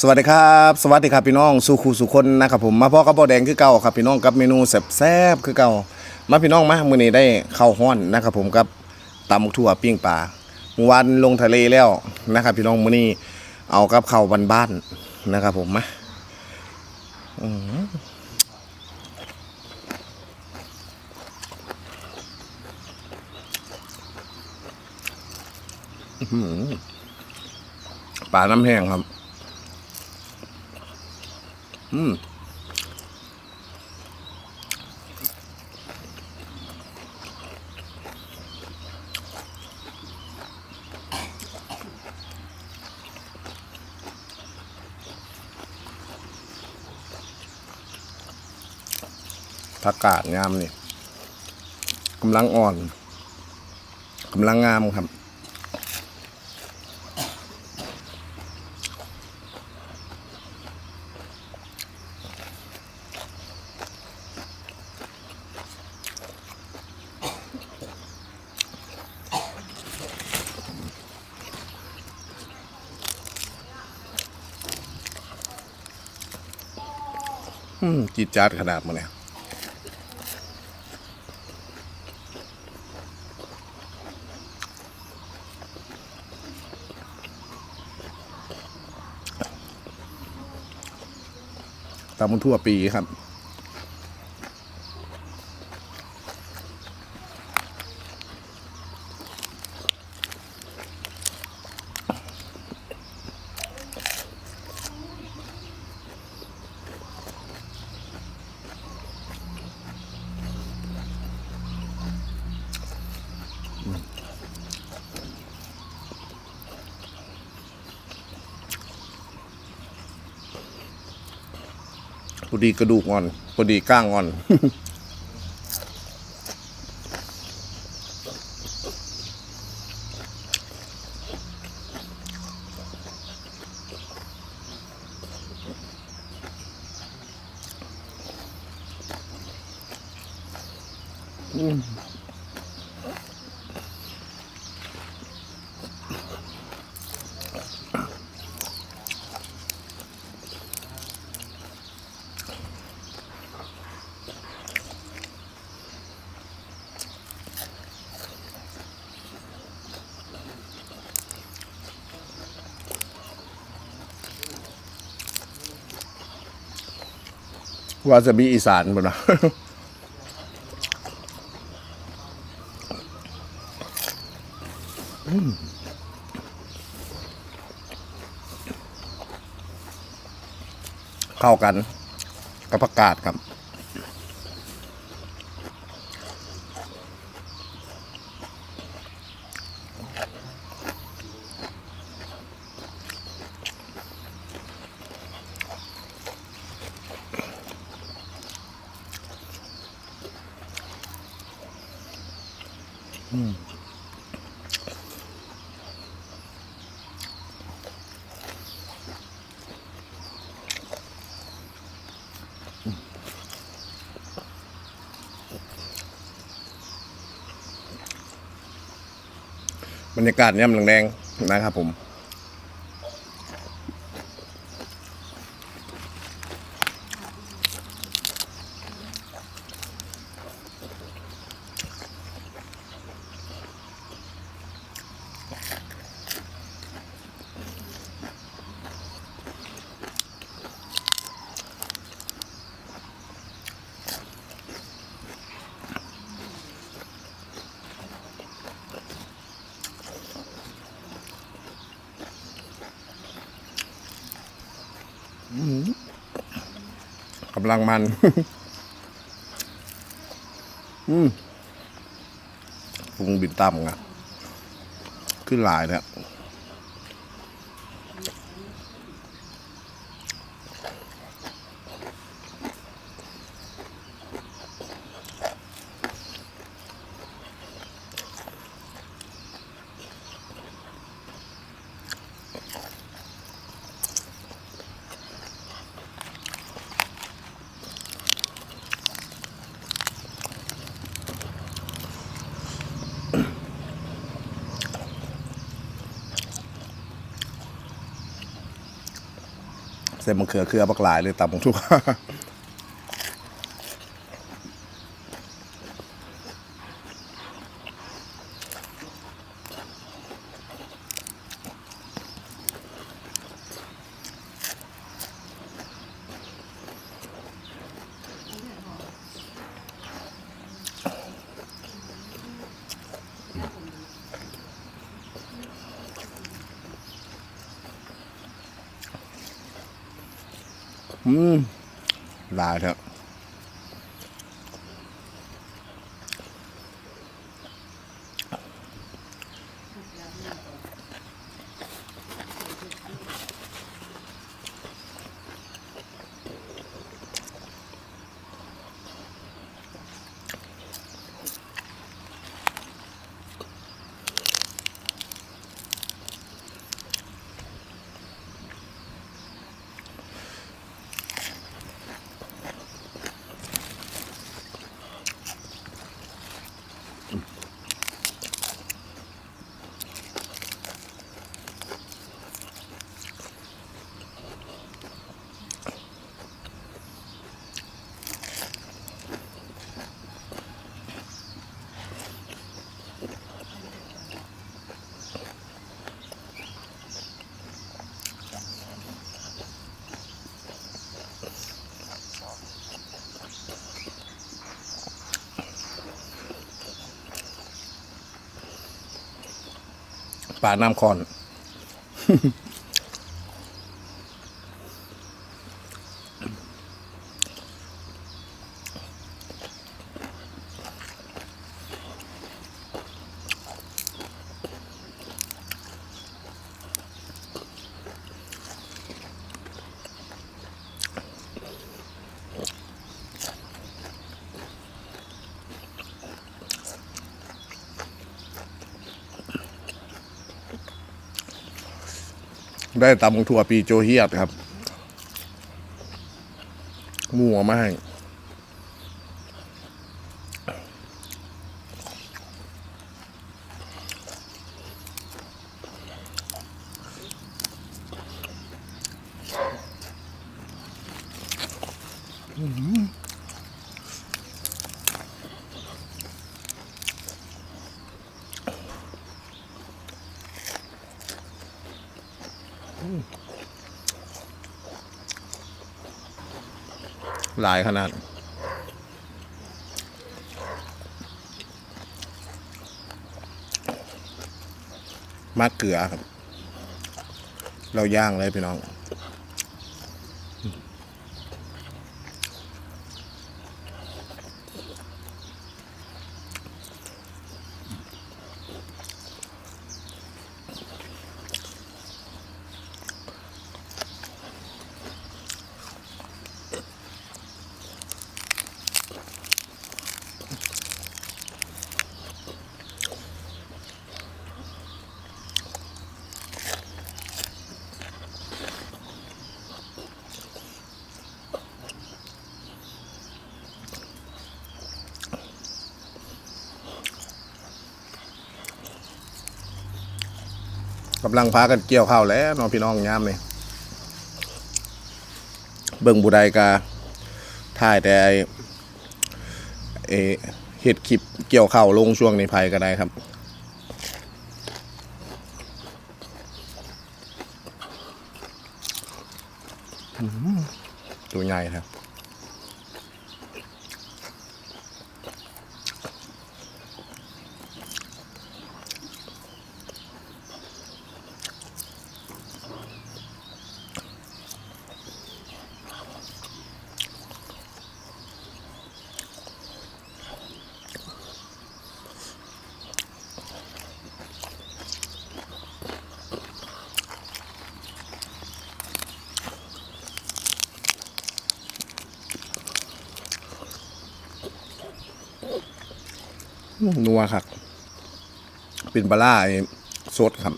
สวัสดีครับสวัสดีครับพี่น้องสุขูสุคนนะครับผมมาพ่อกับบ่อแดงคือเก่าครับพี่น้องกับเมนูแซ่บๆคือเก่ามาพี่น้องมามื้อนี้ได้ข้าวฮ้อนนะครับผมกับตำถั่วปิ้งปลาเมื่อวานลงทะเลแล้วนะครับพี่น้องมื้อนี้เอากับข้าวบ้านๆนะครับผมมาอือปลาน้ำแห้งครับ อืมผักกาดงามนี่กำลังอ่อนกำลังงามครับ จีดจาดขนาดมาเนี่ยตามมันทั่วปีครับ พอดีกระดูกอ่อน พอดีก้างอ่อน วาซาบิอีสานบ่นะเข้ากันกับผักกาดครับ บรรยากาศย่ำแรงๆนะครับผม กำลังมัน อืมปรุงบินต่ำไงขึ้นหลายเนี่ย เส้นมะเขือเครือบักหลายเลยตำบักทุก อืมหลายเถอะ ป่าน้ำคอน ได้ตำถั่วปีโจเฮียดครับ มั่วมาก หลายขนาด มากเกลือครับ เราย่างเลยพี่น้อง กำลังพากันเกี่ยวข้าวแล้วน้องพี่น้องยามนี่เบิ่งบุไดกาถ่ายแต่ไอเออเห็ดคลิปเกี่ยวข้าวลงช่วงนี้ภัยก็ได้ครับ นัวครับ เป็นปลาไอ้สดครับ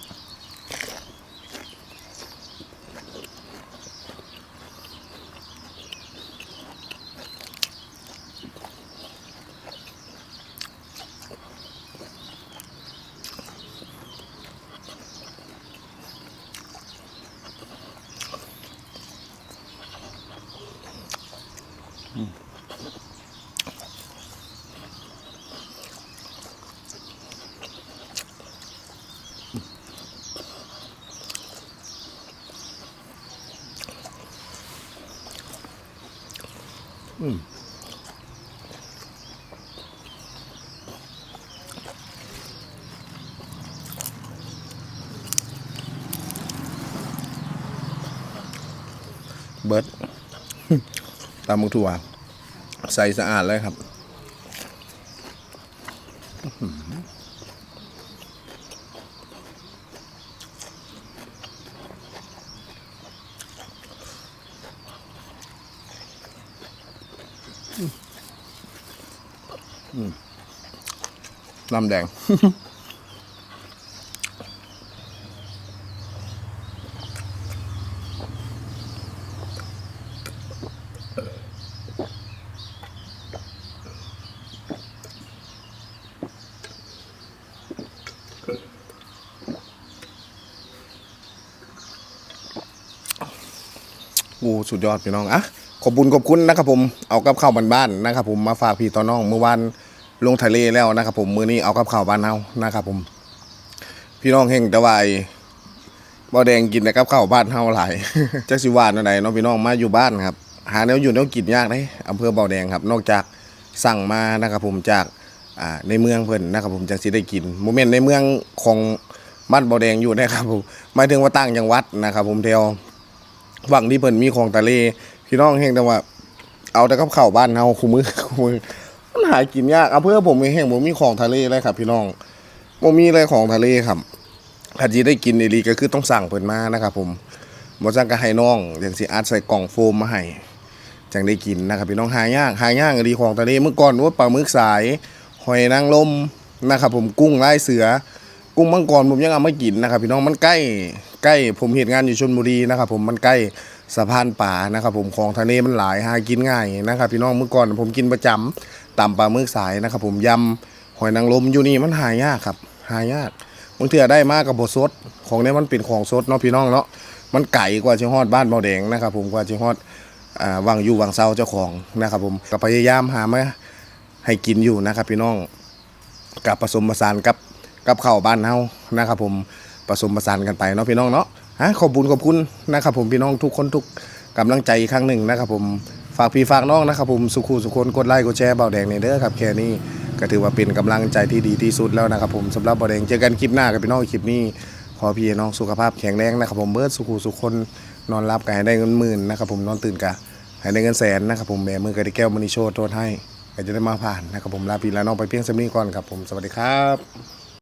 เบิร์ดตามมุกถั่วใส่สะอาดเลยครับ น้ำแดง โอ้สุดยอดพี่น้องอะขอบคุญขอบคุณนะครับผมเอากับข้าวบ้านๆนะครับผมมาฝากพี่ต่อน้องเมื่อวาน ลงทะเลแล้วนะครับผมมือนี้เอากับข้าวบ้านเฮานะครับผม พี่น้องเฮงต่ว่าไอ้บ่แดงกินแต่กับข้าวบ้านเฮาหลายจักสิว่าอันใดเนาะพี่น้องมาอยู่บ้านครับ หาแนวอยู่แนวกินยากเด้อำเภอบ่อแดงครับ นอกจากสั่งมานะครับผมจากในเมืองเพิ่นนะครับผมจังสิได้กินโมเมนต์ในเมืองของบ้านบ่อแดงอยู่นะครับผมหมายถึงว่าต่างจังหวัดนะครับผมแถวฝั่งที่เพิ่นมีของทะเลพี่น้องเฮงแต่ว่าเอาแต่กับข้าวบ้านเฮาคู่มือคู่มือ มันหากินยากอำเภอผมเองบ่มีของทะเลเลยครับ พี่น้องบ่มีเลยของทะเลครับถ้าสิได้กินดีก็คือต้องสั่งเพิ่นมานะครับ ผมบ่สั่งก็ให้น้องอย่างสิอัดใส่กล่องโฟมมาให้จังได้กินนะครับพี่น้องหายากหายากดีของทะเลเมื่อก่อนว่าปลาหมึกสายหอยนางรมนะครับ ผมกุ้งลายเสือ กุ้งมังกรผมยังเอามากินนะครับ พี่น้องมันใกล้ใกล้ผมเหตุงานอยู่ชลบุรีนะครับ ผมมันใกล้สะพานป่านะครับ ผมของทะเลมันหลายหากินง่ายนะครับ พี่น้องเมื่อก่อนผมกินประจำ ตำปลาหมึกสายนะครับ ผมยำหอยนางรมอยู่นี่มันหายากครับ หายากบางเทื่อได้มากกับบสดของเนี้มันเป็นของสดเนาะพี่น้องเนาะมันไก่กว่าชิฮอดบ้านเบาแดงนะครับ ผมกว่าชิฮอดอวังอยู่วังเซาเจ้าของนะครับ ผมก็พยายามหามาให้กินอยู่นะครับ พี่น้องกับผสมผสานกับกับข้าวบ้านเฮานะครับ ผมผสมผสานกันไปเนาะพี่น้องเนาะฮะขอบคุณขอบคุณนะครับ ผมพี่น้องทุกคนทุกกำลังใจอีกครั้งหนึ่งนะครับ ผม ฝากพี่ฝากน้องนะครับผมสุขุสุคนกดไลค์กดแชร์เบาแดงในเด้อครับแค่นี้ก็ถือว่าเป็นกำลังใจที่ดีที่สุดแล้วนะครับผมสำหรับเบาแดงเจอกันคลิปหน้ากับพี่น้องคลิปนี้ ขอพี่น้องสุขภาพแข็งแรงนะครับผมเบิร์ดสุขุสุคนนอนรับกันให้ได้เงินหมื่นนะครับผมนอนตื่นกะให้ได้เงินแสนนะครับผมแบมือกระดิแก้วมณีโชว์โทษให้ก็จะได้มาผ่านนะครับผมลาพี่ลาน้องไปเพียงสำนี้ก่อนครับผมสวัสดีครับ